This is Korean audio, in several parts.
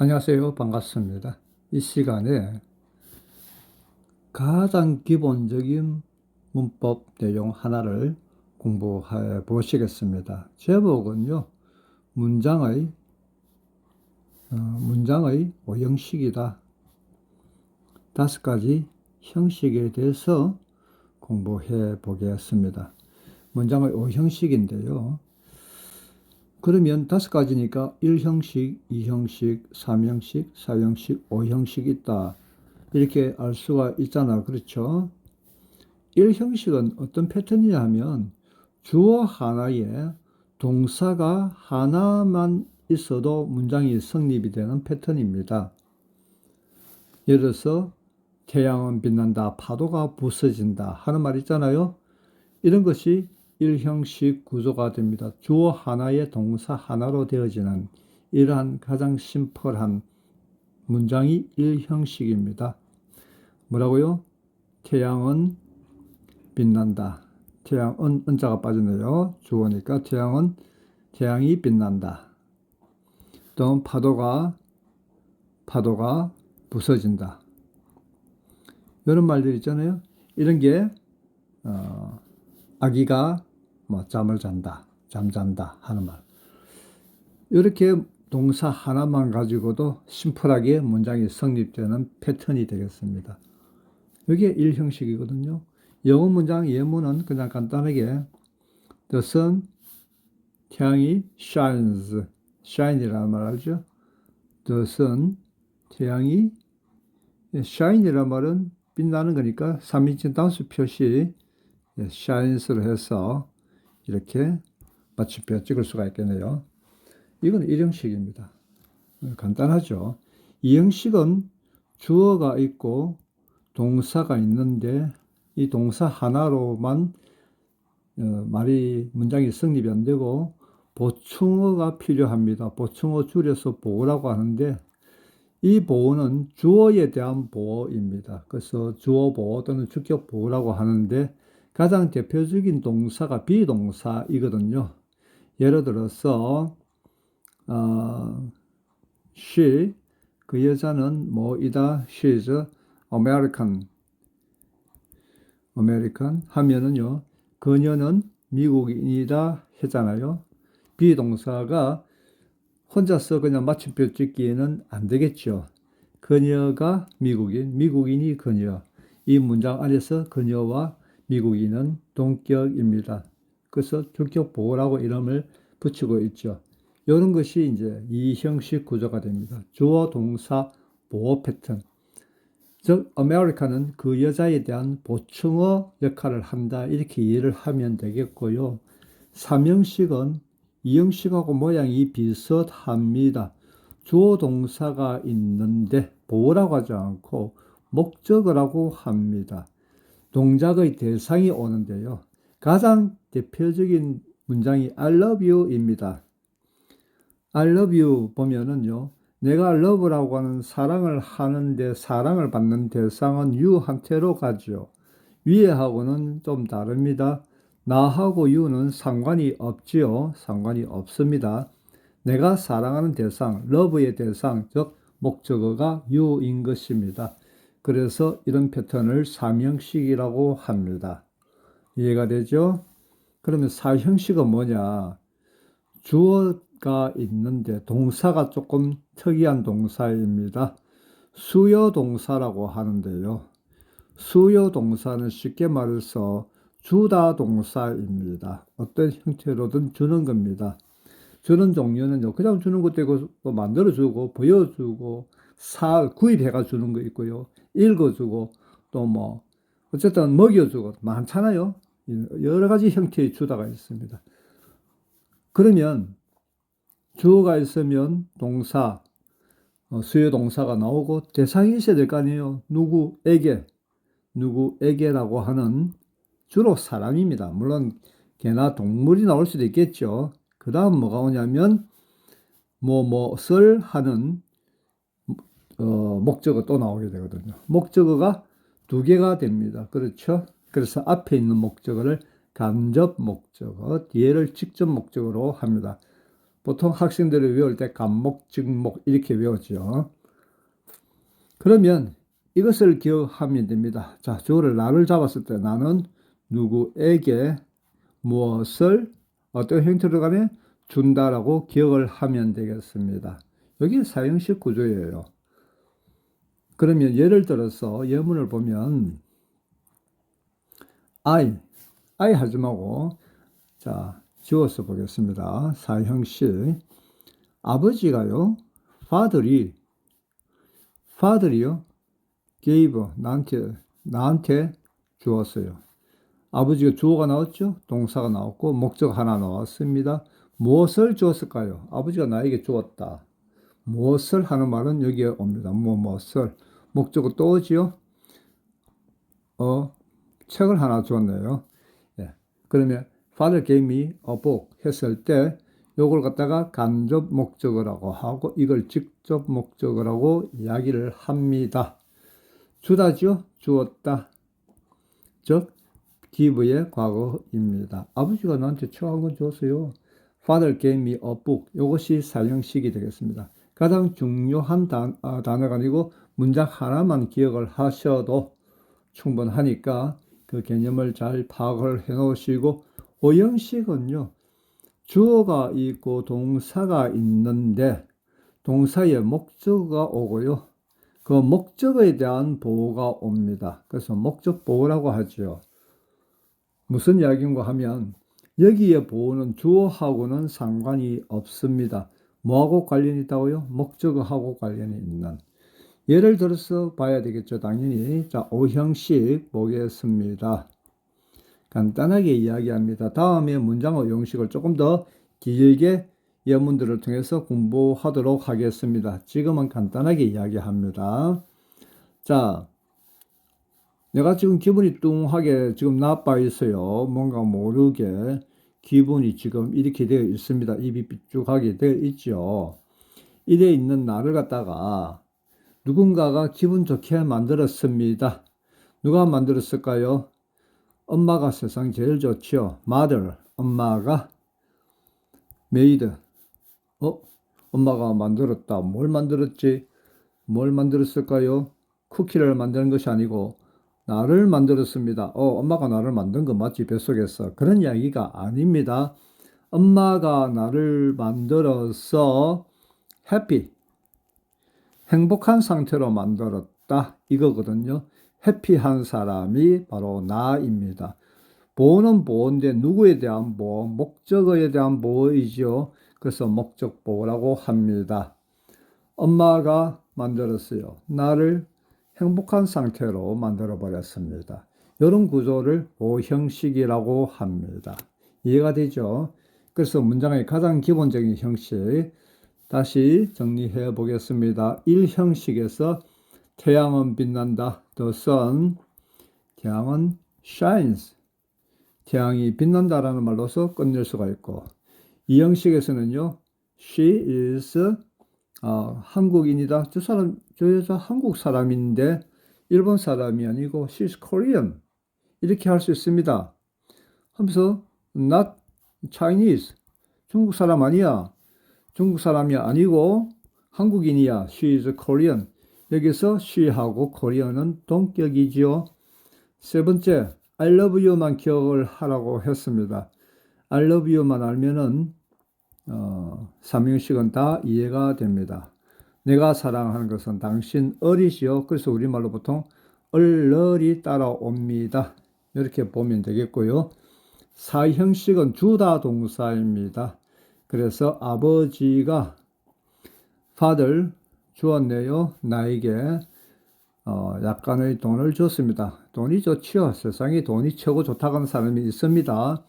안녕하세요. 반갑습니다. 이 시간에 가장 기본적인 문법 내용 하나를 공부해 보시겠습니다. 제목은요, 문장의, 어, 문장의 오형식이다. 다섯 가지 형식에 대해서 공부해 보겠습니다. 문장의 오형식인데요. 그러면 다섯 가지니까 1형식, 2형식, 3형식, 4형식, 5형식 있다. 이렇게 알 수가 있잖아. 그렇죠? 1형식은 어떤 패턴이냐 하면 주어 하나에 동사가 하나만 있어도 문장이 성립이 되는 패턴입니다. 예를 들어서 태양은 빛난다, 파도가 부서진다 하는 말 있잖아요. 이런 것이 1형식 구조가 됩니다. 주어 하나의 동사 하나로 되어지는 이러한 가장 심플한 문장이 1형식입니다. 뭐라고요? 태양은 빛난다. 태양은 은자가 빠지네요. 주어니까 태양은 태양이 빛난다. 또 파도가 파도가 부서진다. 이런 말들 있잖아요. 이런 게 어, 아기가 뭐 잠을 잔다, 잠잔다 하는 말. 이렇게 동사 하나만 가지고도 심플하게 문장이 성립되는 패턴이 되겠습니다. 이게 1형식이거든요. 영어 문장 예문은 그냥 간단하게 The sun, 태양이 shines, shine이라는 말 알죠? The sun, 태양이 shine이라는 말은 빛나는 거니까 3인칭 단수 표시 shines를 해서 이렇게 마침표 찍을 수가 있겠네요. 이건 1형식입니다. 간단하죠. 2형식은 주어가 있고 동사가 있는데 이 동사 하나로만 어, 말이 문장이 성립이 안 되고 보충어가 필요합니다. 보충어 줄여서 보호라고 하는데 이 보호는 주어에 대한 보호입니다. 그래서 주어 보호 또는 주격 보호라고 하는데 가장 대표적인 동사가 비동사이거든요. 예를 들어서 어, she 그 여자는 뭐이다 she's American American 하면은요 그녀는 미국인이다 했잖아요. 비동사가 혼자서 그냥 마침표 찍기에는 안 되겠죠. 그녀가 미국인, 미국인이 그녀. 이 문장 안에서 그녀와 미국인은 동격입니다. 그래서 주격 보호라고 이름을 붙이고 있죠. 이런 것이 이제 이 형식 구조가 됩니다. 주어 동사 보호 패턴. 즉, 아메리카는 그 여자에 대한 보충어 역할을 한다. 이렇게 이해를 하면 되겠고요. 삼형식은 이형식하고 모양이 비슷합니다. 주어 동사가 있는데 보호라고 하지 않고 목적어라고 합니다. 동작의 대상이 오는데요. 가장 대표적인 문장이 I love you입니다. I love you 보면은요. 내가 love라고 하는 사랑을 하는데 사랑을 받는 대상은 you한테로 가죠. 위에하고는 좀 다릅니다. 나하고 you는 상관이 없지요. 상관이 없습니다. 내가 사랑하는 대상, love의 대상, 즉 목적어가 you인 것입니다. 그래서 이런 패턴을 삼형식이라고 합니다. 이해가 되죠? 그러면 사형식은 뭐냐? 주어가 있는데 동사가 조금 특이한 동사입니다. 수요 동사라고 하는데요. 수요 동사는 쉽게 말해서 주다 동사입니다. 어떤 형태로든 주는 겁니다. 주는 종류는요, 그냥 주는 것도 있고, 또 만들어주고, 보여주고, 사, 구입해가 주는 거 있고요. 읽어주고, 또 뭐, 어쨌든 먹여주고, 많잖아요. 여러 가지 형태의 주다가 있습니다. 그러면, 주어가 있으면 동사, 어, 수요 동사가 나오고, 대상이 있어야 될 거 아니에요. 누구에게, 누구에게라고 하는 주로 사람입니다. 물론, 개나 동물이 나올 수도 있겠죠. 그 다음 뭐가 오냐면, 뭐, 뭐을 하는 어, 목적어 또 나오게 되거든요. 목적어가 두 개가 됩니다. 그렇죠? 그래서 앞에 있는 목적어를 간접 목적어, 뒤에를 직접 목적어로 합니다. 보통 학생들이 외울 때 간목, 즉목 이렇게 외우죠. 그러면 이것을 기억하면 됩니다. 자, 주어를 나를 잡았을 때 나는 누구에게 무엇을 어떤 형태로 간에 준다라고 기억을 하면 되겠습니다. 여기 사형식 구조예요. 그러면 예를 들어서 예문을 보면 I, I 하지 말고 자 지워서 보겠습니다. 사형식 아버지가요, father이 father이요, gave 나한테 나한테 주었어요. 아버지가 주어가 나왔죠? 동사가 나왔고 목적 하나 나왔습니다. 무엇을 주었을까요? 아버지가 나에게 주었다. 무엇을 하는 말은 여기에 옵니다. 뭐 무엇을 목적어 또 오지요? 어 책을 하나 주었네요. 예. 그러면 Father gave me a book 했을 때 요걸 갖다가 간접 목적어라고 하고 이걸 직접 목적어라고 이야기를 합니다. 주다죠? 주었다. 즉 give의 과거입니다. 아버지가 나한테 책한권 줬어요. Father gave me a book. 이것이 사형식이 되겠습니다. 가장 중요한 단, 아, 단어가 아니고 문장 하나만 기억을 하셔도 충분하니까 그 개념을 잘 파악을 해 놓으시고 오형식은요. 주어가 있고 동사가 있는데 동사의 목적어가 오고요. 그 목적어에 대한 보호가 옵니다. 그래서 목적 보호라고 하죠. 무슨 이야기인가 하면 여기에 보호는 주어하고는 상관이 없습니다. 뭐하고 관련이 있다고요? 목적어하고 관련이 있는. 예를 들어서 봐야 되겠죠. 당연히. 자, 오형식 보겠습니다. 간단하게 이야기합니다. 다음에 문장의 형식을 조금 더 길게 예문들을 통해서 공부하도록 하겠습니다. 지금은 간단하게 이야기합니다. 자, 내가 지금 기분이 뚱하게 지금 나빠 있어요. 뭔가 모르게 기분이 지금 이렇게 되어 있습니다. 입이 삐죽하게 되어 있죠. 이래 있는 나를 갖다가 누군가가 기분 좋게 만들었습니다. 누가 만들었을까요? 엄마가 세상 제일 좋지요. mother, 엄마가 made, 어? 엄마가 만들었다. 뭘 만들었지? 뭘 만들었을까요? 쿠키를 만드는 것이 아니고 나를 만들었습니다. 어, 엄마가 나를 만든 거 맞지? 뱃속에서. 그런 이야기가 아닙니다. 엄마가 나를 만들어서 happy, 행복한 상태로 만들었다. 이거거든요. 해피한 사람이 바로 나입니다. 보호는 보호인데 누구에 대한 보호, 목적어에 대한 보호이죠. 그래서 목적 보호라고 합니다. 엄마가 만들었어요. 나를 행복한 상태로 만들어 버렸습니다. 이런 구조를 오형식이라고 합니다. 이해가 되죠? 그래서 문장의 가장 기본적인 형식 다시 정리해 보겠습니다. 1형식에서 태양은 빛난다. The sun. 태양은 shines. 태양이 빛난다라는 말로서 끝낼 수가 있고 이 형식에서는요. She is 어, 한국인이다. 저 사람 저 여자 한국 사람인데 일본 사람이 아니고 she's Korean 이렇게 할 수 있습니다. 하면서 not Chinese 중국 사람 아니야. 중국 사람이 아니고 한국인이야. She is Korean. 여기서 she하고 Korean은 동격이지요. 세 번째, I love you만 기억을 하라고 했습니다. I love you만 알면은 어, 삼형식은 다 이해가 됩니다. 내가 사랑하는 것은 당신 어리지요. 그래서 우리말로 보통 얼얼이 따라옵니다. 이렇게 보면 되겠고요. 사형식은 주다 동사입니다. 그래서 아버지가 father 주었네요. 나에게 어, 약간의 돈을 줬습니다. 돈이 좋지요. 세상에 돈이 최고 좋다고 하는 사람이 있습니다.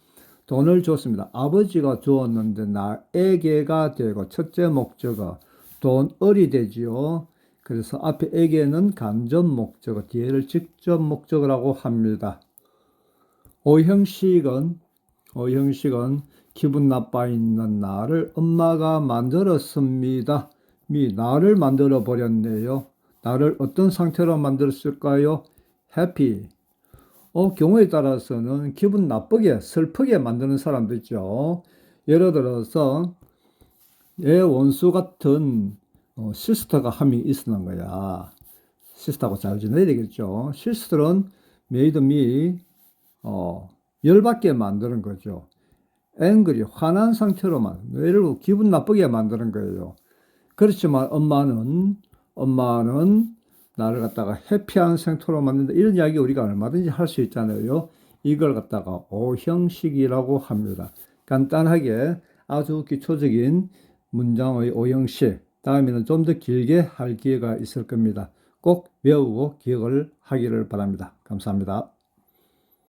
돈을 줬습니다. 아버지가 주었는데 나에게가 되고 첫째 목적어 돈을이 되지요. 그래서 앞에 에게는 간접 목적어, 뒤에를 직접 목적어라고 합니다. 오형식은 오형식은 기분 나빠 있는 나를 엄마가 만들었습니다. 미 나를 만들어 버렸네요. 나를 어떤 상태로 만들었을까요? 해피. 어, 경우에 따라서는 기분 나쁘게, 슬프게 만드는 사람도 있죠. 예를 들어서, 내 원수 같은 어, 시스터가 한 명 있었는 거야. 시스터하고 잘 지내야 되겠죠. 시스터는 메이드 미 어, 열받게 만드는 거죠. 앵글이 화난 상태로만 들어 기분 나쁘게 만드는 거예요. 그렇지만 엄마는 엄마는 나를 갖다가 해피한 상태로 만든다. 이런 이야기 우리가 얼마든지 할 수 있잖아요. 이걸 갖다가 오형식이라고 합니다. 간단하게 아주 기초적인 문장의 오형식. 다음에는 좀 더 길게 할 기회가 있을 겁니다. 꼭 외우고 기억을 하기를 바랍니다. 감사합니다.